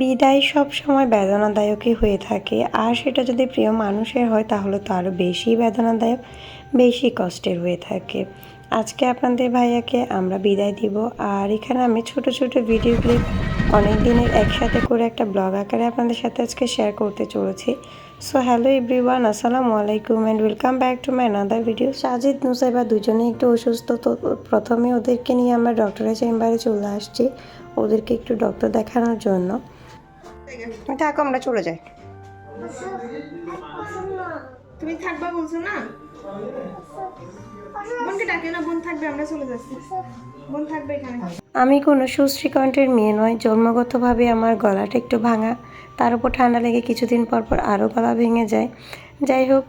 বিদায় সব সময় বেদনাদায়কই হয়ে থাকে। আর সেটা যদি প্রিয় মানুষের হয়, তাহলে তো আরও বেশি বেদনাদায়ক, বেশি কষ্টের হয়ে থাকে। আজকে আপনাদের ভাইয়াকে আমরা বিদায় দিব। আর এখানে আমি ছোট ছোট ভিডিও ক্লিপ অনেক দিনের একসাথে করে একটা ব্লগ আকারে আপনাদের সাথে আজকে শেয়ার করতে চলেছি। সো হ্যালো এভরিওয়ান আসসালামু আলাইকুম and welcome back to my another video Sajid Nusaiba দুজনেই একটু অসুস্থ তো প্রথমে ওদেরকে নিয়ে আমরা ডক্টরের চেম্বারে চলে আসছি। ওদেরকে একটু ডক্টর দেখানোর জন্য। থাকো আমরা চলে যাই। তুমি থাকবা বলছো না? বোনকে ডাকে না বোন থাকবে আমরা চলে যাচ্ছি। বোন থাকবে এখানে। আমি কোনো সুশ্রী কণ্ঠের মেয়ে নয় জন্মগতভাবে আমার গলাটা একটু ভাঙা। তার উপর ঠান্ডা লেগে কিছুদিন পর পর আরও গলা ভেঙে যায়। যাই হোক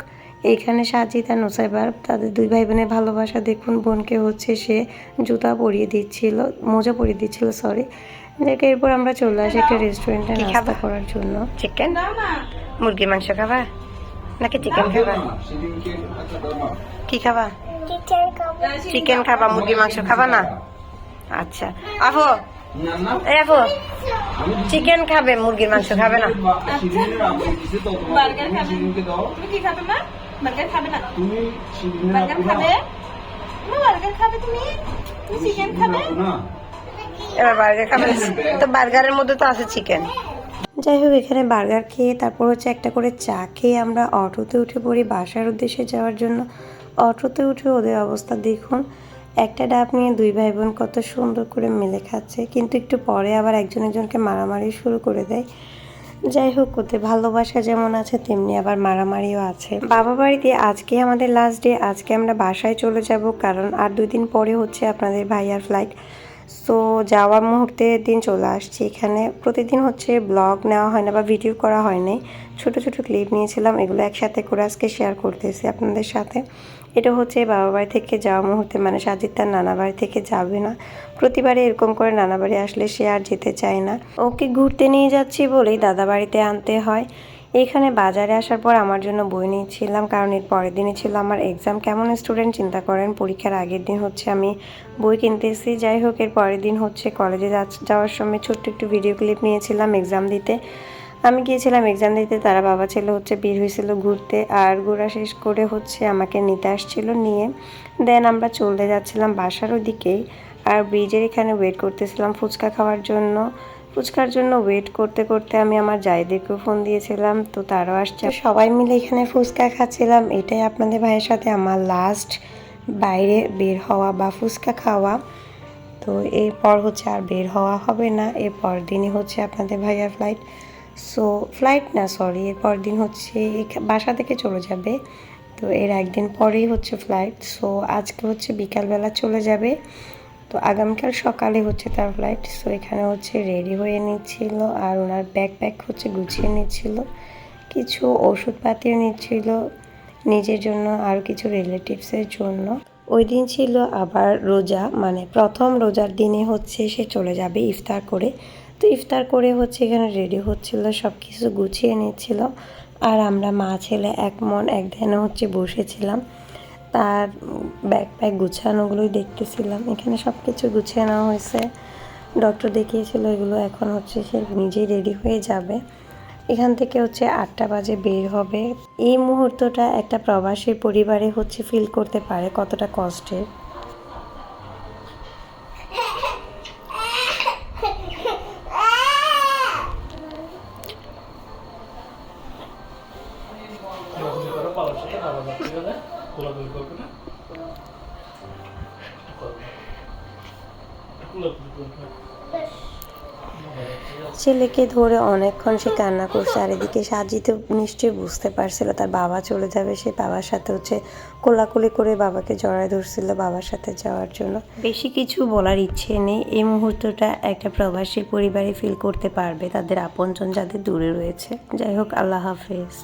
এইখানে সাজিদ আর নোসাইবার তাদের দুই ভাই বোনের ভালোবাসা দেখুন বোনকে হচ্ছে সে জুতা পরিয়ে দিচ্ছিল মোজা পরিয়ে দিচ্ছিল সরি যাকে এরপর আমরা চলে আসি একটা রেস্টুরেন্টে নাস্তা করার জন্য। চিকেন মুরগির মাংস খাবা? নাকি চিকেন খাবা কি খাবা? চিকেন খাবা। মুরগি মাংস খাবা না? আচ্ছা। আহো এই আহো চিকেন খাবে মুরগির মাংস খাবে না? বার্গার খাবে। তুমি কি খাবে মা? বার্গার খাবে না? বার্গার খাবে? মা বার্গার খাবে তুমি? তুমি চিকেন খাবে? এবার বার্গার খাবে। তো বার্গারের মধ্যে তো আছে চিকেন। যাই হোক, এখানে বার্গার খেয়ে তারপর হচ্ছে একটা করে চা খেয়ে আমরা অটোতে উঠে পড়ি বাসার উদ্দেশ্যে যাওয়ার জন্য। অটোতে উঠে ওদের অবস্থা দেখুন। একটা ডাব নিয়ে দুই ভাই বোন কত সুন্দর করে মেলে খাচ্ছে, কিন্তু একটু পরে আবার একজন একজনকে মারামারি শুরু করে দেয়। যাই হোক ওতে ভালোবাসা যেমন আছে, তেমনি আবার মারামারিও আছে। বাবা বাড়িতে আজকে আমাদের লাস্ট ডে আজকে আমরা বাসায় চলে যাব, কারণ আর দুই দিন পরে হচ্ছে আপনাদের ভাইয়ার ফ্লাইট সো যাওয়ার মুহূর্তে দিন চলে আসছি। এখানে প্রতিদিন হচ্ছে ব্লগ নেওয়া হয় না বা ভিডিও করা হয় নাই। ছোট ছোট ক্লিপ নিয়েছিলাম, এগুলো একসাথে করে আজকে শেয়ার করতেছি আপনাদের সাথে। এটা হচ্ছে বাবা বাড়ি থেকে যাওয়া মুহূর্তে মানে সাজিদ তার নানা বাড়ি থেকে যাবে না। প্রতিবারে এরকম করে নানা বাড়ি আসলে সে আর যেতে চায় না। ওকে ঘুরতে নিয়ে যাচ্ছি বলেই দাদা বাড়িতে আনতে হয়। এখানে বাজারে আসার পর আমার জন্য বই নিয়েছিলাম, কারণ এর পরের দিনই ছিল আমার এক্সাম কেমন স্টুডেন্ট চিন্তা করেন, পরীক্ষার আগের দিন হচ্ছে আমি বই কিনতেছি। যাই হোক, এর পরের দিন হচ্ছে কলেজে যাওয়ার সময় ছোট্ট একটু ভিডিও ক্লিপ নিয়েছিলাম এক্সাম দিতে। আমি গিয়েছিলাম এক্সাম দিতে, তারা বাবা ছেলে হচ্ছে বের হয়েছিল ঘুরতে, আর ঘোরা শেষ করে হচ্ছে আমাকে নিতে আসছিল নিয়ে। দেন আমরা চলে যাচ্ছিলাম বাসার ওদিকেই, আর ব্রিজের এখানে ওয়েট করতেছিলাম ফুচকা খাওয়ার জন্য। ফুচকার জন্য ওয়েট করতে করতে আমি আমার জায়দেরকেও ফোন দিয়েছিলাম, তো তারাও আসছে। সবাই মিলে এখানে ফুচকা খাচ্ছিলাম, এটাই আপনাদের ভাইয়ের সাথে আমার লাস্ট বাইরে বের হওয়া বা ফুচকা খাওয়া। তো এরপর হচ্ছে আর বের হওয়া হবে না, এরপর দিনই হচ্ছে আপনাদের ভাইয়ার ফ্লাইট সো ফ্লাইট না সরি এরপর দিন হচ্ছে বাসা থেকে চলে যাবে। তো এর একদিন পরেই হচ্ছে ফ্লাইট সো আজকে হচ্ছে বিকালবেলা চলে যাবে। তো আগামীকাল সকালে হচ্ছে তার ফ্লাইট সো এখানে হচ্ছে রেডি হয়ে নিচ্ছিল আর ওনার ব্যাগ প্যাক হচ্ছে গুছিয়ে নিচ্ছিল, কিছু ওষুধপাতিও নিচ্ছিল নিজের জন্য আর কিছু রিলেটিভসের জন্য। ওই দিন ছিল আবার রোজা মানে প্রথম রোজার দিনে হচ্ছে সে চলে যাবে ইফতার করে। তো ইফতার করে হচ্ছে এখানে রেডি হচ্ছিল সব কিছু গুছিয়ে নিচ্ছিল। আর আমরা মা, ছেলে, এক মন এক ধ্যানে হচ্ছে বসেছিলাম। তার ব্যাগ গুছানোগুলোই দেখতেছিলাম। এখানে সব কিছু গুছিয়ে নেওয়া হয়েছে। ডক্টর দেখিয়েছিল এগুলো এখন হচ্ছে সে নিজেই রেডি হয়ে যাবে। এখান থেকে হচ্ছে আটটা বাজে বের হবে। এই মুহূর্তটা একটা প্রবাসী পরিবারে হচ্ছে ফিল করতে পারে কতটা কষ্টের। ছেলেকে ধরে অনেকক্ষণ সে কান্না করছে আর এদিকে সাজিত নিশ্চয়ই বুঝতে পারছিল তার বাবা চলে যাবে সে বাবার সাথে হচ্ছে কোলাকুলি করে বাবাকে জড়ায় ধরছিল বাবার সাথে যাওয়ার জন্য। বেশি কিছু বলার ইচ্ছে নেই এই মুহূর্তটা একটা প্রবাসী পরিবারে ফিল করতে পারবে তাদের আপনজন যাদের দূরে রয়েছে। যাই হোক আল্লাহ হাফেজ।